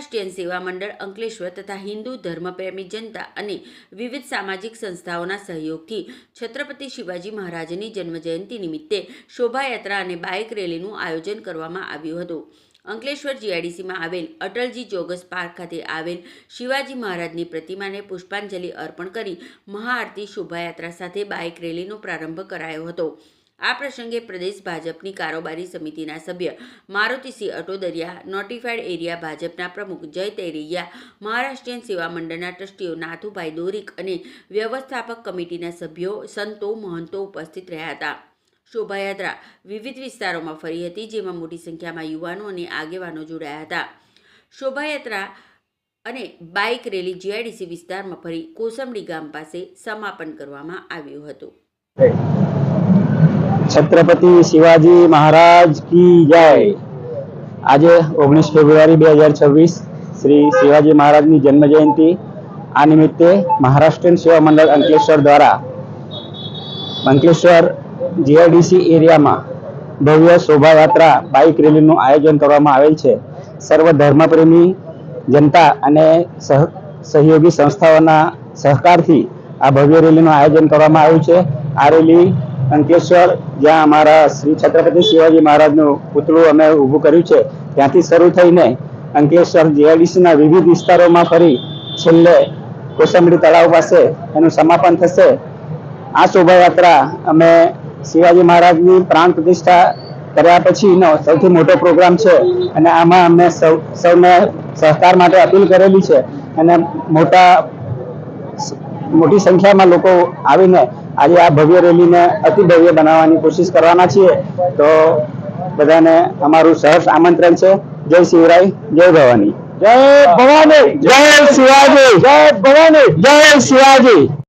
મહારાષ્ટ્રીયન સેવા મંડળ, અંકલેશ્વર તથા હિન્દુ ધર્મપ્રેમી જનતા અને વિવિધ સામાજિક સંસ્થાઓના સહયોગથી છત્રપતિ શિવાજી મહારાજની જન્મજયંતિ નિમિત્તે શોભાયાત્રા અને બાઇક રેલીનું આયોજન કરવામાં આવ્યું હતું. અંકલેશ્વર જીઆઈડીસીમાં આવેલ અટલજી જોગસ પાર્ક ખાતે આવેલ શિવાજી મહારાજની પ્રતિમાને પુષ્પાંજલિ અર્પણ કરી મહાઆરતી શોભાયાત્રા સાથે બાઇક રેલીનો પ્રારંભ કરાયો હતો. આ પ્રસંગે પ્રદેશ ભાજપની કારોબારી સમિતિના સભ્ય મારુતિસિંહ અટોદરિયા નોટિફાઈડ એરિયા ભાજપના પ્રમુખ જય તેરૈયા મહારાષ્ટ્રીયન સેવા મંડળના ટ્રસ્ટીઓ નાથુભાઈ દોરીક અને વ્યવસ્થાપક કમિટીના સભ્યો સંતો મહંતો ઉપસ્થિત રહ્યા હતા. શોભાયાત્રા વિવિધ વિસ્તારોમાં ફરી હતી, જેમાં મોટી સંખ્યામાં યુવાનો અને આગેવાનો જોડાયા હતા. શોભાયાત્રા અને બાઇક રેલી જીઆઈડીસી વિસ્તારમાં ફરી કોસંબડી ગામ પાસે સમાપન કરવામાં આવ્યું હતું. છત્રપતિ શિવાજી મહારાજ કી જય. આજે ઓગણીસ ફેબ્રુઆરી બે હજાર છવ્વીસ શ્રી શિવાજી મહારાજની જન્મ જયંતિ આ નિમિત્તે મહારાષ્ટ્રીયન સેવા મંડળ અંકલેશ્વર દ્વારા અંકલેશ્વર જીઆઈડીસી એરિયામાં ભવ્ય શોભાયાત્રા બાઇક રેલીનું આયોજન કરવામાં આવેલ છે. સર્વ ધર્મપ્રેમી જનતા અને સહ, સહયોગી સંસ્થાઓના સહકારથી આ ભવ્ય રેલીનું આયોજન કરવામાં આવ્યું છે. આ રેલી અંકલેશ્વર, જ્યાં અમારા શ્રી છત્રપતિ શિવાજી મહારાજનું પુતળું અમે ઊભું કર્યું છે, ત્યાંથી શરૂ થઈને અંકલેશ્વર જીઆઈડીસીના વિવિધ વિસ્તારોમાં ફરી છેલ્લે કોસંબડી તળાવ પાસે એનું સમાપન થશે. આ શોભાયાત્રા અમે શિવાજી મહારાજની પ્રાણ પ્રતિષ્ઠા કર્યા પછીનો સૌથી મોટો પ્રોગ્રામ છે અને આમાં અમને સૌ, સૌને સહકાર માટે અપીલ કરેલી છે અને મોટા મોટી સંખ્યામાં લોકો આવીને આજે આ ભવ્ય રેલીને અતિ ભવ્ય બનાવવાની કોશિશ કરવાના છીએ. તો બધાને અમારું સહર્ષ આમંત્રણ છે. જય શિવરાય જય ભવાની. જય ભવાની. જય શિવાજી. જય ભવાની. જય શિવાજી.